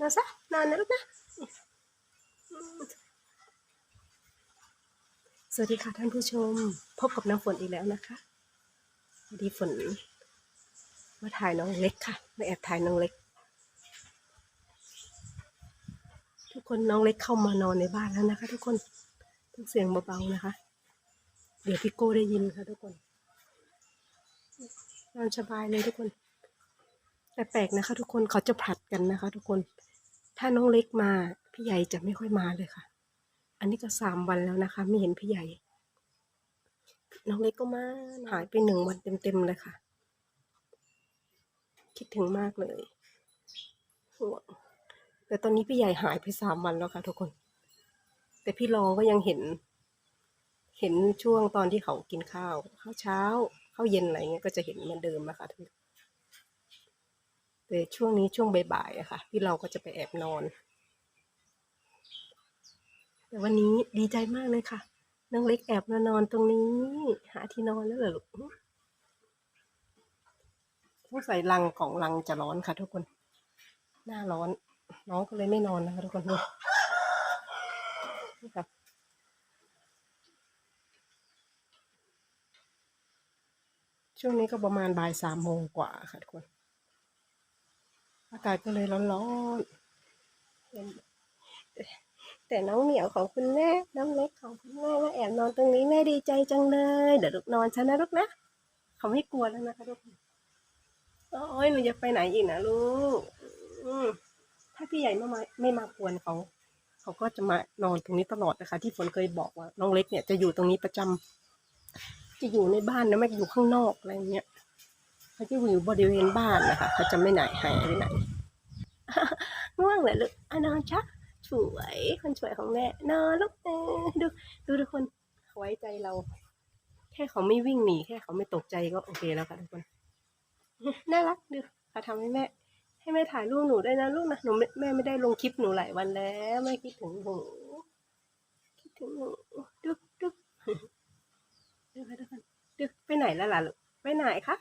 นอนซะนอนนะลูกนะสวัสดีค่ะท่านผู้ชม พบกับน้ำฝนอีกแล้วนะคะดีฝน มาถ่ายน้องเล็กค่ะมาแอบถ่ายน้องเล็ก ทุกคนน้องเล็กเข้ามานอนในบ้านแล้วนะคะ ทุกคนต้องเสียงเบาๆนะคะ เดี๋ยวพี่โก้ได้ยินค่ะทุกคนนอนสบายเลยทุกคนแต่แปลกนะคะ ทุกคนเขาจะผลัดกันนะคะ ทุกคน ถ้าน้องเล็กมาพี่ใหญ่จะไม่ค่อยมาเลยค่ะ อันนี้ก็สามวันแล้วนะคะ ไม่เห็นพี่ใหญ่ น้องเล็กก็มาหายไปหนึ่งวันเต็มๆเลยค่ะ คิดถึงมากเลยห่วงแต่ตอนนี้พี่ใหญ่หายไปสามวันแล้วค่ะ ทุกคน แต่พี่รอก็ยังเห็น เห็นช่วงตอนที่เขากินข้าวข้าวเช้าข้าวเย็นอะไรเงี้ยก็จะเห็นเหมือนเดิมนะคะทุกคน แต่ช่วงนี้ช่วงบ่ายๆอะค่ะพี่เราก็จะไปแอบนอน แต่วันนี้ดีใจมากเลยค่ะน้องเล็กแอบมานอนตรงนี้ หาที่นอนแล้วเหรอลูกต้องใส่ลังของลังจะร้อนค่ะ ทุกคน หน้าร้อน น้องก็เลยไม่นอนนะคะทุกคนนี่นี่ค่ะช่วงนี้ก็ประมาณบ่ายสามโมงกว่าค่ะทุกคน อากาศก็เลยร้อนๆแต่น้องเหมียวของคุณแม่ น้องเล็กของคุณแม่มาแอบนอนตรงนี้แม่ดีใจจังเลย เดี๋ยวลูกนอนฉันนะลูกนะ เขาไม่กลัวแล้วนะคะทุกโอ้ยหนูจะไปไหนอีกนะลูกถ้าพี่ใหญ่ไม่มาไม่มากวนเขา เขาก็จะมานอนตรงนี้ตลอดนะคะ ที่ฝนเคยบอกว่าน้องเล็กเนี่ยจะอยู่ตรงนี้ประจำจะอยู่ในบ้านนะไม่อยู่ข้างนอกอะไรเงี้ย เขาจะอยู่บริเวณบ้านนะคะเขาจะไม่ไหนหายไปไหนง่วงเลยลูกอนอนชักสวยคนสวยของแม่นอนลูกดูดูทุกคนไว้ใจเรา แค่เขาไม่วิ่งหนีแค่เขาไม่ตกใจก็โอเคแล้วค่ะทุกคนน่ารักดูเขาทำให้แม่ ให้แม่ถ่ายรูปหนูได้นะลูกนะหนูแม่ไม่ได้ลงคลิปหนูหลายวันแล้วแม่คิดถึงหนูคิดถึงหนูดูดูดูค่ะทุกคนดูไปไหนแล้วล่ะลูกไปไหนคะ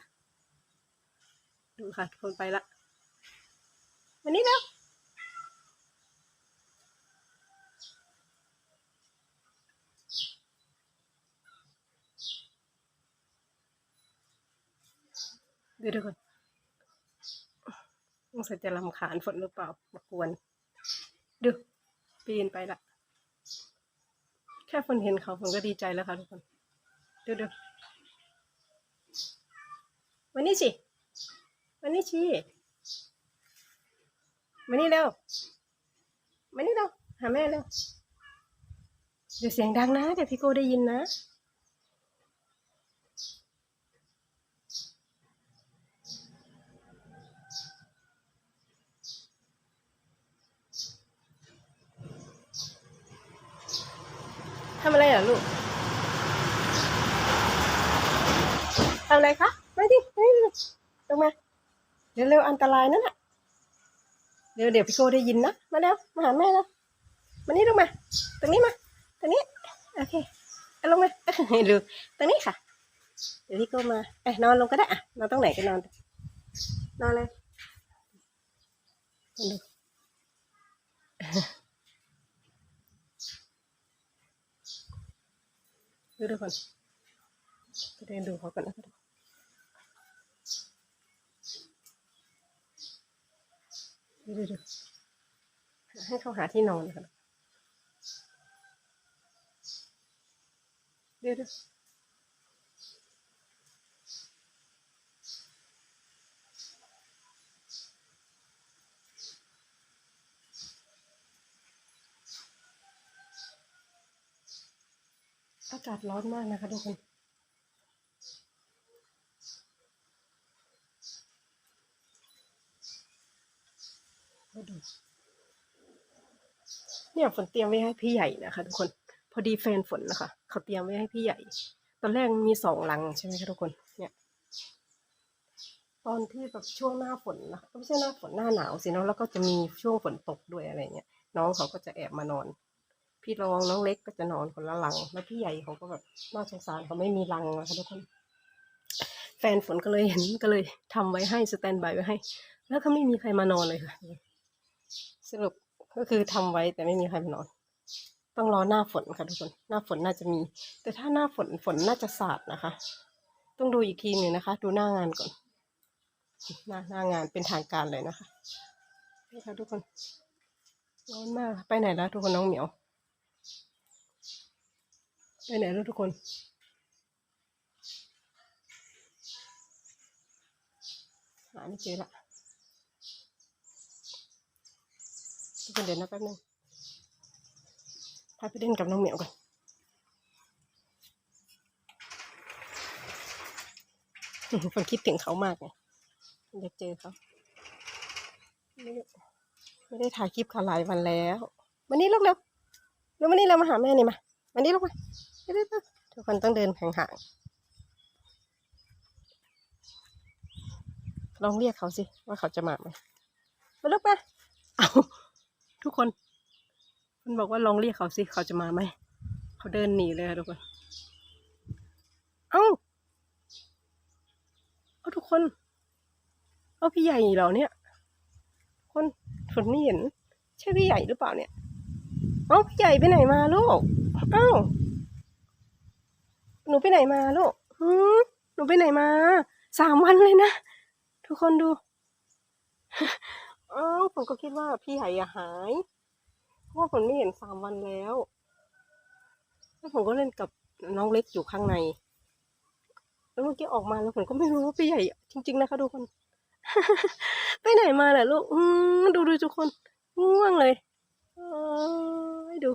ดูค่ะคนไปละวันนี้แล้วดูทุกคนต้องใส่จะรำคาญฝนหรือเปล่ามากวน ดูปีนไปละแค่ฝนเห็นเขาฝนก็ดีใจแล้วค่ะทุกคน ดูดูวันนี้สิ วันนี้สิวันนี้เร็ววันนี้เร็วหาแม่เร็วเดี๋ยวเสียงดังนะเดี๋ยวพี่โก้ได้ยินนะทำอะไรเหรอลูกทำอะไรคะ มาดิมาดิลงมา เร็วๆอันตรายนั่นน่ะเดี๋ยวเดี๋ยวพี่โกได้ยินนะ มาเร็วมาหาแม่แล้วมานี่ลงมา ตรงนี้มา ตรงนี้ โอเคเอาลงมาดูตรงนี้ค่ะ เดี๋ยวพี่โกมาเอ้นอนลงก็ได้อะนอนตรงไหนก็นอน นอนเลยดูดูทุกคนไปเดินดูเขาก่อนนะคะ ดูดูให้เขาหาที่นอนค่ะดูดูอากาศร้อนมากนะคะทุกคน ให้ดู เนี่ยฝนเตรียมไว้ให้พี่ใหญ่นะคะทุกคนพอดีแฟนฝนนะคะเขาเตรียมไว้ให้พี่ใหญ่ ตอนแรกมีสองลังใช่ไหมคะทุกคนเนี่ย ตอนที่แบบช่วงหน้าฝนนะคะไม่ใช่หน้าฝนหน้าหนาวสิเนาะแล้วก็จะมีช่วงฝนตกด้วยอะไรเงี้ยน้องเขาก็จะแอบมานอน พี่รองน้องเล็กก็จะนอนคนละหลัง แล้วพี่ใหญ่เขาก็แบบน่าสงสารเขาไม่มีรังนะคะทุกคนแฟนฝนก็เลยเห็นก็เลยทำไว้ให้สแตนบายไว้ให้ แล้วก็ไม่มีใครมานอนเลยค่ะสรุป ก็คือทำไว้แต่ไม่มีใครมานอน ต้องรอหน้าฝนค่ะทุกคน หน้าฝนน่าจะมี แต่ถ้าหน้าฝนฝนน่าจะสาดนะคะ ต้องดูอีกทีหนึ่งนะคะ ดูหน้างานก่อน หน้าหน้างานเป็นทางการเลยนะคะนี่ค่ะทุกคนร้อนมากไปไหนแล้วทุกคนน้องเหมียว ไปไหนแล้วทุกคนหาไม่เจอละ ทุกคนเดี๋ยวนะแป๊บนึงพาไปเล่นกับน้องเหมียวก่อนคนคิดถึงเขามากไงอยากเจอเขาไม่ได้ไม่ได้ถ่ายคลิปเขาหลายวันแล้ววันนี้ลูกเร็วเร็ววันนี้เรามาหาแม่นี่มาวันนี้ลูกมาทุกคนต้องเดินห่างๆลองเรียกเขาสิว่าเขาจะมาไหมมาลูกมาเอา ทุกคนมันบอกว่าลองเรียกเขาสิ เขาจะมาไหม เขาเดินหนีเลยค่ะทุกคน เอ้า เอาทุกคน เอาพี่ใหญ่เหรอเนี่ย คนฝนไม่เห็น ใช่พี่ใหญ่หรือเปล่าเนี่ย เอ้าพี่ใหญ่ไปไหนมาลูก เอ้า หนูไปไหนมาลูกหืมหนูไปไหนมา สามวันเลยนะ ทุกคนดู อ้าผมก็คิดว่าพี่ใหญ่อะหาย เพราะว่าผมไม่เห็นสามวันแล้วแล้วผมก็เล่นกับน้องเล็กอยู่ข้างใน แล้วเมื่อกี้ออกมาแล้วผมก็ไม่รู้ว่าพี่ใหญ่ จริง ๆ นะคะทุกคน ไปไหนมาแหละลูกดูดูทุกคนง่วงเลยเอ้ดู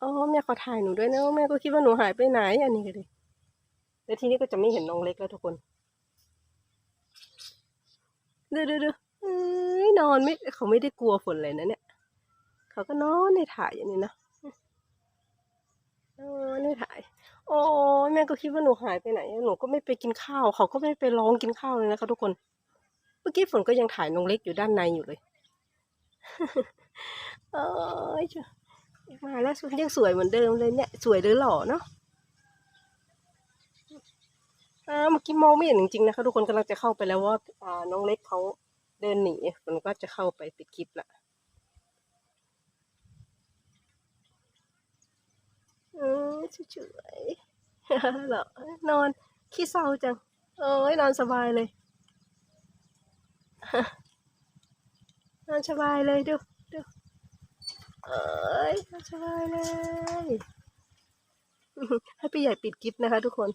อ๋อแม่ขอถ่ายหนูด้วยนะแม่ก็คิดว่าหนูหายไปไหนอันนี้ก็ดิแล้วทีนี้ก็จะไม่เห็นน้องเล็กแล้วทุกคน ดูดูดูเอ้ยนอนไม่เขาไม่ได้กลัวฝนเลยนะเนี่ย เขาก็นอนในถ่ายอย่างนี้นะนอนในถ่าย โอ้แม่ก็คิดว่าหนูหายไปไหน หนูก็ไม่ไปกินข้าว เขาก็ไม่ไปร้องกินข้าวเลยนะคะทุกคน เมื่อกี้ฝนก็ยังถ่ายน้องเล็กอยู่ด้านในอยู่เลยเอ้ยมาแล้วยังสวยเหมือนเดิมเลยเนี่ย สวยหรือหล่อเนาะ อ่าเมื่อกี้มองไม่เห็นจริงๆนะคะทุกคนกำลังจะเข้าไปแล้วว่าอ่าน้องเล็กเขาเดินหนีฝนก็จะเข้าไปปิดคลิปละอืมเฉยๆเหรอนอนขี้เศร้าจังโอ้ยนอนสบายเลยนอนสบายเลยดูดูเอ้ยนอนสบายเลย ให้พี่ใหญ่ปิดคลิปนะคะทุกคน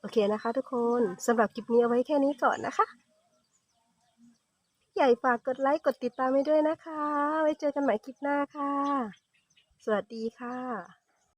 โอเคนะคะทุกคนสำหรับคลิปนี้เอาไว้แค่นี้ก่อนนะคะพี่ใหญ่ฝากกดไลค์กดติดตามให้ด้วยนะคะ ไว้เจอกันใหม่คลิปหน้าค่ะ สวัสดีค่ะ